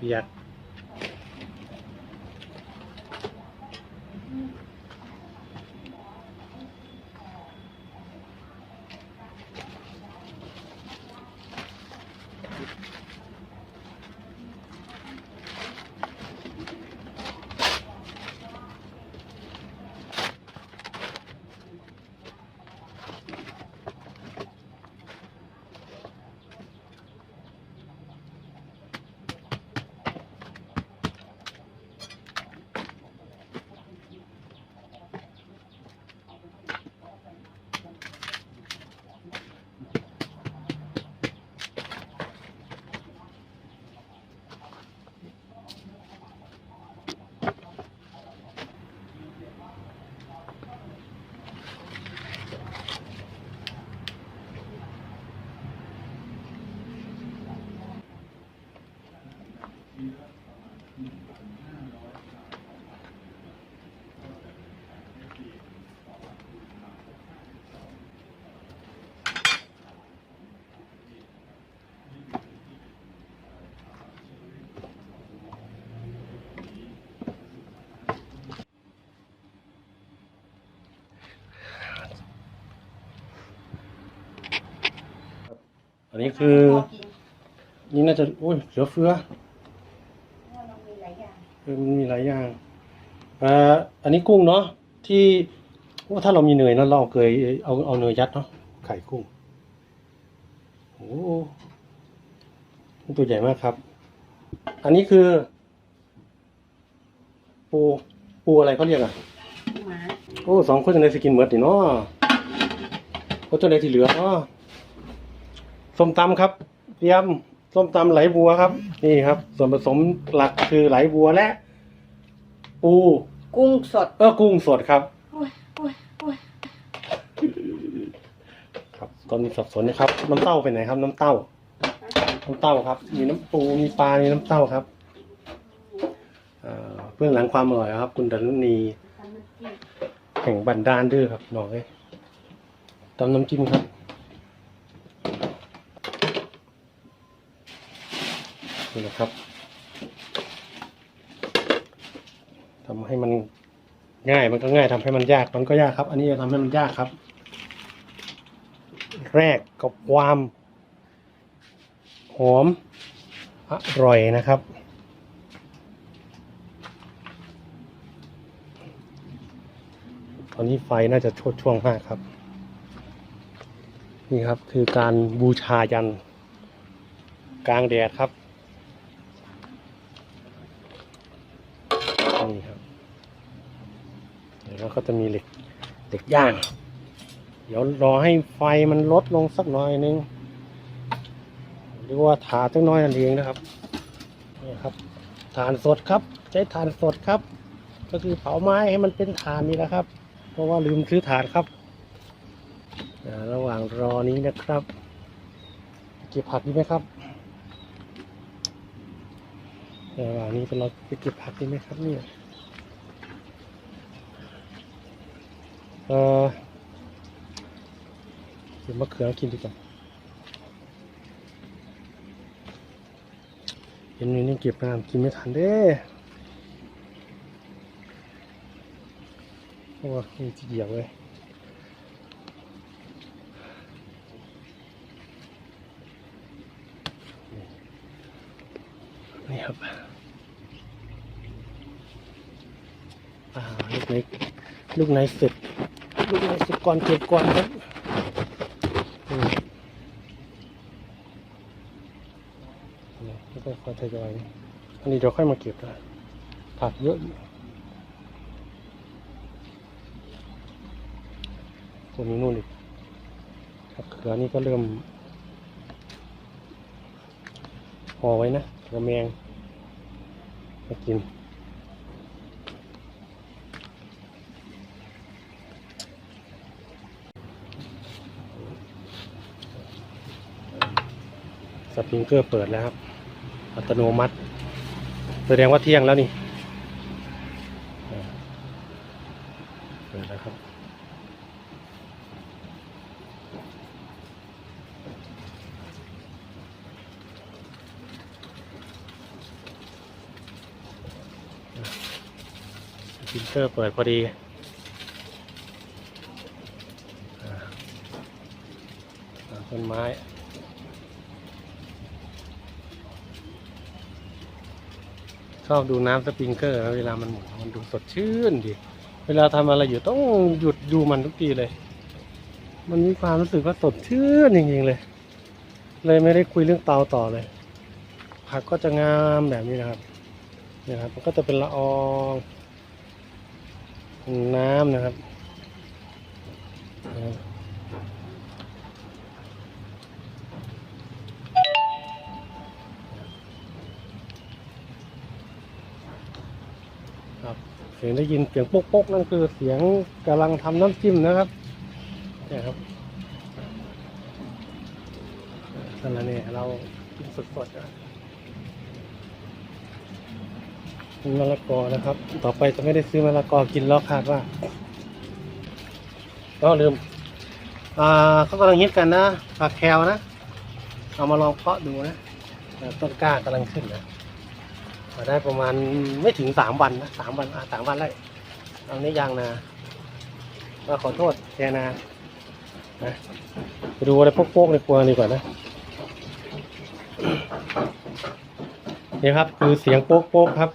เนนี้คือพอกินนี่น่าจะโอ้ยเหลือเฟือเพราะว่าเรามีหลายอย่างเออมันมีหลายอย่างเอ่ออันนี้กุ้งเนาะที่ว่าถ้าเรามีเนยเนอะเราเคยเอาเอาเนยยัดเนาะไข่กุ้งโอ้โหมันตัวใหญ่มากครับ อันนี้คือ ปูปูอะไรเขาเรียกอะหมา โอ้สองคนจะได้สกินเมิร์ดนี่เนาะก็จะได้ที่เหลือเนาะ ส้มตำครับ เตรียมส้มตำไหลบัวครับ นี่ครับ ส่วนผสมหลักคือไหลบัวและปูกุ้งสด เออกุ้งสดครับโอ้ยโอ้ยโอ้ยครับตอนนี้สับสนนะครับ น้ำเต้าไปไหนครับ น้ำเต้า น้ำเต้าครับ มีน้ำปูมีปลา มีน้ำเต้าครับเอ่อเพื่อนหลังความอร่อยครับ คุณดนุนีทำน้ำจิ้มแห่งบันดาลเด้อครับน้องเอ้ยตำน้ำจิ้มครับ นี่นะครับทำให้มันง่ายมันก็ง่ายทำให้มันยากมันก็ยากครับ อันนี้จะทำให้มันยากครับ แรกกับความหอมอร่อยนะครับตอนนี้ไฟน่าจะชดช่วงมากครับนี่ครับคือการบูชายันกลางแดดครับ นี่ครับ เดี๋ยวเราก็จะมีเหล็กเหล็กย่าง เดี๋ยวรอให้ไฟมันลดลงสักหน่อยนึงหรือว่าถาสักน้อยนั่นเองนะครับนี่ครับถ่านสดครับ ใช้ถ่านสดครับ ก็คือเผาไม้ให้มันเป็นถ่านนี่แหละครับ เพราะว่าลืมซื้อถ่านครับระหว่างรอนี้นะครับ เก็บผักดีไหมครับระหว่างนี้เราไปเก็บผักดีไหมครับเนี่ย เออเก็บมะเขือกินดีกว่าเห็นอยู่นี่เก็บน้ำกินไม่ทันเด้เพราะว่ามีทีเดียวเลยนี่ครับอ่าลูกไหนลูกไหนเสร็จ ก่อนเก็บก่อนครับแล้วก็ค่อยทยอยอันนี้เดี๋ยวค่อยมาเก็บนะผักเยอะอยู่ตัวนี้นู่นอีกครับเขือนี่ก็เริ่มห่อไว้นะกระแมงมากิน ปริงเกอร์เปิดแล้วครับ อัตโนมัติ แสดงว่าเที่ยงแล้วนี่เปิดแล้วครับพิงเกอร์เปิดพอดี ต้นไม้ ชอบดูน้ำสปริงเกอร์นะเวลามันหมุนมันดูสดชื่นดี เวลาทำอะไรอยู่ต้องหยุดดูมันทุกทีเลย มันมีความรู้สึกว่าสดชื่นจริงๆเลย เลยไม่ได้คุยเรื่องเตาต่อเลย ผักก็จะงามแบบนี้นะครับนี่ครับมันก็จะเป็นละอองน้ำนะครับ เสียงได้ยินเสียงปุ๊กปกนั่นคือเสียงกำลังทำน้ำจิ้มนะครับเนี่ยครับสารเนี่ยเรากินสดๆนะมะละกอนะครับ ต่อไปจะไม่ได้ซื้อมะละกอกินแล้วคาดว่าก็ลืม อ่าเขากำลังฮิตกันนะผักแคลนะ เอามาลองเพาะดูนะต้นกล้ากำลังขึ้นนะ มาได้ประมาณไม่ถึงสามวันนะสามวันอ่าสามวันไล่เอานี้ยางนามาขอโทษแกนานะไปดูอะไรโป๊กๆในครัวดีกว่านะนี่ครับ คือเสียงโป๊กโป๊กๆครับ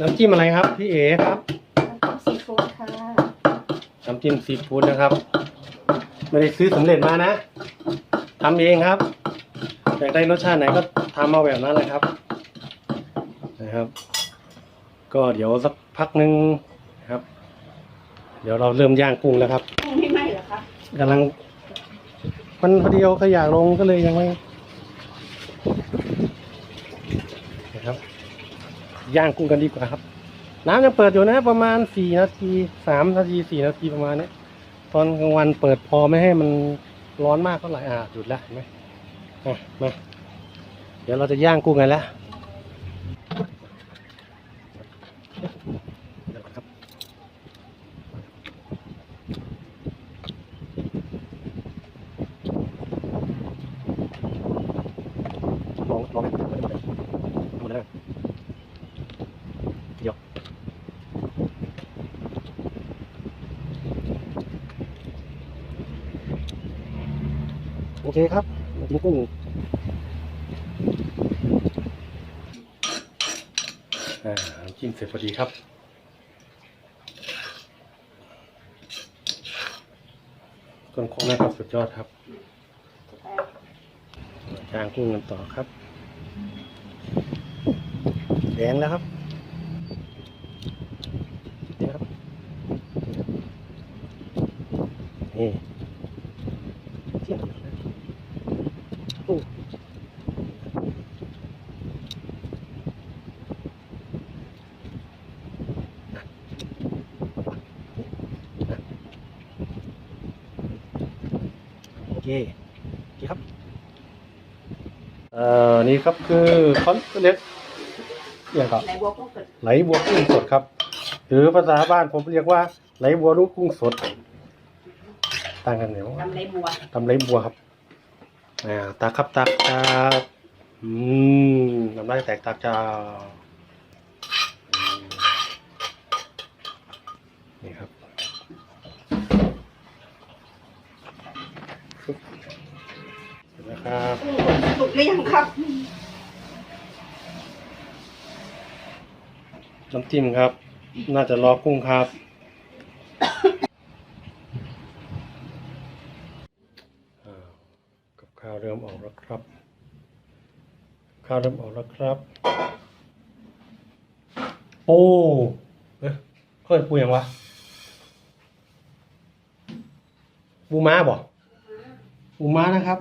น้ำจิ้มอะไรครับ พี่เอ๋ครับน้ำจิ้มซีฟู้ดค่ะน้ำจิ้มซีฟู้ดนะครับ ไม่ได้ซื้อสำเร็จมานะทำเองครับอยากได้รสชาติไหนก็ ทำมาแบบนั้นเลยครับ นะครับ ก็เดี๋ยวสักพักหนึ่งนะครับ เดี๋ยวเราเริ่มย่างกุ้งแล้วครับกุ้งไม่ไหม้เหรอคะกำลัง มันพอดีเอาขยะลงก็เลยยังไม่นะครับ ย่างกุ้งกันดีกว่าครับ น้ำยังเปิดอยู่นะ ประมาณสี่นาทีสามนาทีสี่นาทีประมาณเนี้ยตอนกลางวันเปิดพอไม่ให้มันร้อนมากเท่าไหร่อ่าหยุดแล้วเห็นไหมอะมา เดี๋ยวเราจะย่างกุ้งกันแล้วลองลองหมดเลยหมดเดี๋ยวโอเคครับกินกุ้ง อ่าจิ้มเสร็จพอดีครับ ก้นโค้งแม่ครับสุดยอดครับย่างกุ้งกันต่อครับ แดงแล้วครับนี่ครับนี่เทียบกันนะโอ้ เคโอเคครับเอ่อนี่ครับคือคอนเรียกอย่างครับไหนบัวกุ้งสดไหลบัวกุ้งสดครับ หรือภาษาบ้านผมเรียกว่า ไหลบัวลูกกุ้งสดต่างกันไหนวะตำไรบัวทำไรบัวครับอ่าตักครับตักตักอืมน้ำลายแตกตักจ้าอืมนี่ครับ ครับกุ้งสดสุกหรือยังครับ น้ำจิ้มครับ น่าจะรอกุ้งครับอ้าวกับข้าวเริ่มออกแล้วครับ ข้าวเริ่มออกแล้วครับ โอ้เอ๊ะเคยปูยังวะปูม้าบ่ปูม้านะครับ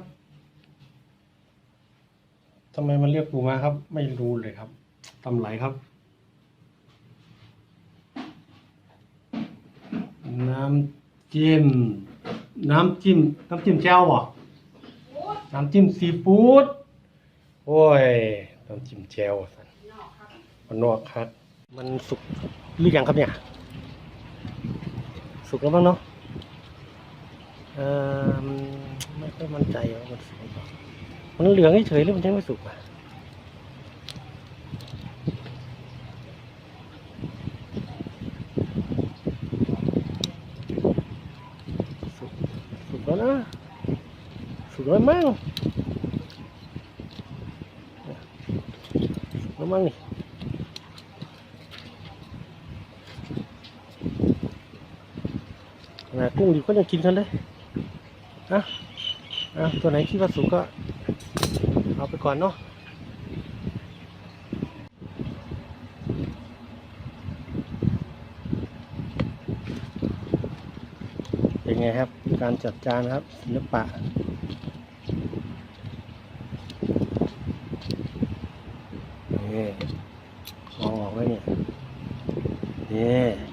ทำไมมันเรียกปูม้าครับ ไม่รู้เลยครับตำไหลครับ น้ำจิ้ม น้ำจิ้ม น้ำจิ้มแจ่วบ่น้ำจิ้มซีฟู้ดโอ้ยน้ำจิ้มแจ่วสันมันนอกครับ มันสุกหรือยังครับเนี่ย สุกแล้วบ้างเนาะเออมันไม่ค่อยมั่นใจว่ามันสุกหรือเปล่า มันเหลืองเฉยหรือมันยังไม่สุกอะสุกแล้วนะสุกแล้วมั้งสุกแล้วมั้งนี่นะกุ้งอยู่ก็ยังกินกันเลยอะอะตัวไหนที่ว่าสุกก็ เอาไปก่อนเนาะเป็นไงครับ การจัดจานครับศิลปะนี่มองออกไหมเนี่ยนี่